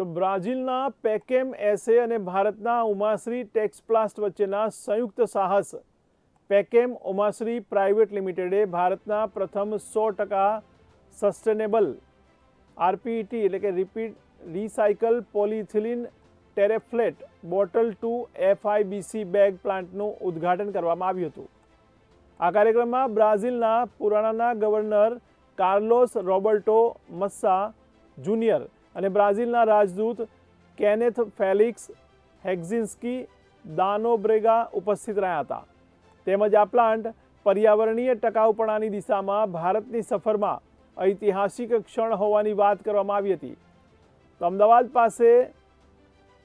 તો બ્રાઝિલના પેકેમ એસે અને ભારતના ઉમાશ્રી ટેક્સપ્લાસ્ટ વચ્ચેના સંયુક્ત સાહસ. પેકેમ ઉમાશ્રી પ્રાઇવેટ લિમિટેડે ભારતના પ્રથમ સો ટકા સસ્ટેનેબલ આરપીઈટી એટલે કે repeat recycle polyethylene terephthalate bottle to FIBC bag પ્લાન્ટનું ઉદ્ઘાટન કરવામાં આવ્યું હતું. આ કાર્યક્રમમાં બ્રાઝિલના પુરાણાના governor Carlos Roberto Massa junior અને બ્રાઝિલના રાજદૂત કેનેથ ફેલિક્સ હેક્ઝિન્સ્કી દાનોબ્રેગા ઉપસ્થિત રહ્યા હતા. તેમજ આ પ્લાન્ટ પર્યાવરણીય ટકાઉપણાની દિશામાં ભારતની સફરમાં ઐતિહાસિક ક્ષણ હોવાની વાત કરવામાં આવી હતી. તો અમદાવાદ પાસે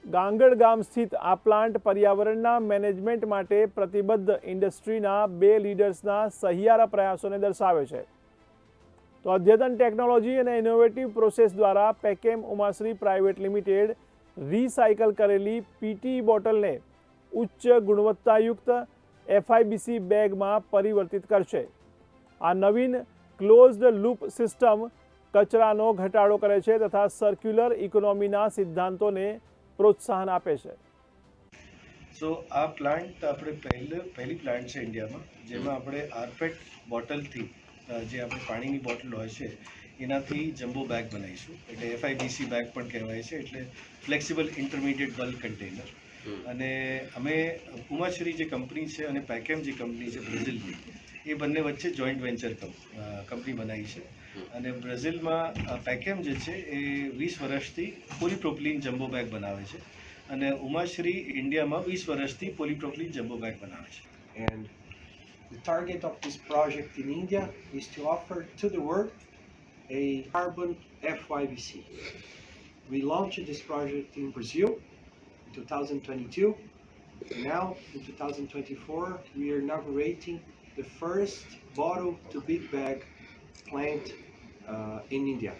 ગાંગડ ગામ સ્થિત આ પ્લાન્ટ પર્યાવરણના મેનેજમેન્ટ માટે પ્રતિબદ્ધ ઇન્ડસ્ટ્રીના બે લીડર્સના સહિયારા પ્રયાસોને દર્શાવે છે. તો અદ્યતન ટેકનોલોજી અને ઇનોવેટિવ પ્રોસેસ દ્વારા Packem Umashree private limited recycle કરેલી પીટી બોટલને ઉચ્ચ ગુણવત્તાયુક્ત એફઆઈબીસી બેગમાં પરિવર્તિત કરશે. આ નવીન ક્લોઝડ લૂપ સિસ્ટમ કચરાનો ઘટાડો કરે છે તથા સર્ક્યુલર ઇકોનોમીના સિદ્ધાંતોને પ્રોત્સાહન આપે છે. સો આ પ્લાન્ટ આપણે પહેલે પ્લાન્ટ છે ઇન્ડિયામાં જેમાં આપણે આરપેટ બોટલથી જે આપણે પાણીની બોટલ હોય છે એનાથી જમ્બો બેગ બનાવીશું. એટલે એફઆઈબીસી બેગ પણ કહેવાય છે એટલે ફ્લેક્સિબલ ઇન્ટરમીડિયેટ બલ્ક કન્ટેનર. અને અમે ઉમાશ્રી જે કંપની છે અને પેકેમ જે કંપની છે બ્રાઝિલની એ બંને વચ્ચે જોઈન્ટ વેન્ચર કંપની બનાવી છે. અને બ્રાઝિલમાં પેકેમ જે છે એ વીસ વર્ષથી પોલીપ્રોપલિન જમ્બો બેગ બનાવે છે. અને ઉમાશ્રી ઇન્ડિયામાં વીસ વર્ષથી પોલીપ્રોપલિન જમ્બો બેગ બનાવે છે. And the target of this project in India is to offer to the world a carbon FYBC. We launched this project in Brazil in 2022. Now in 2024, we are inaugurating the first bottle to big bag plant uh, in India.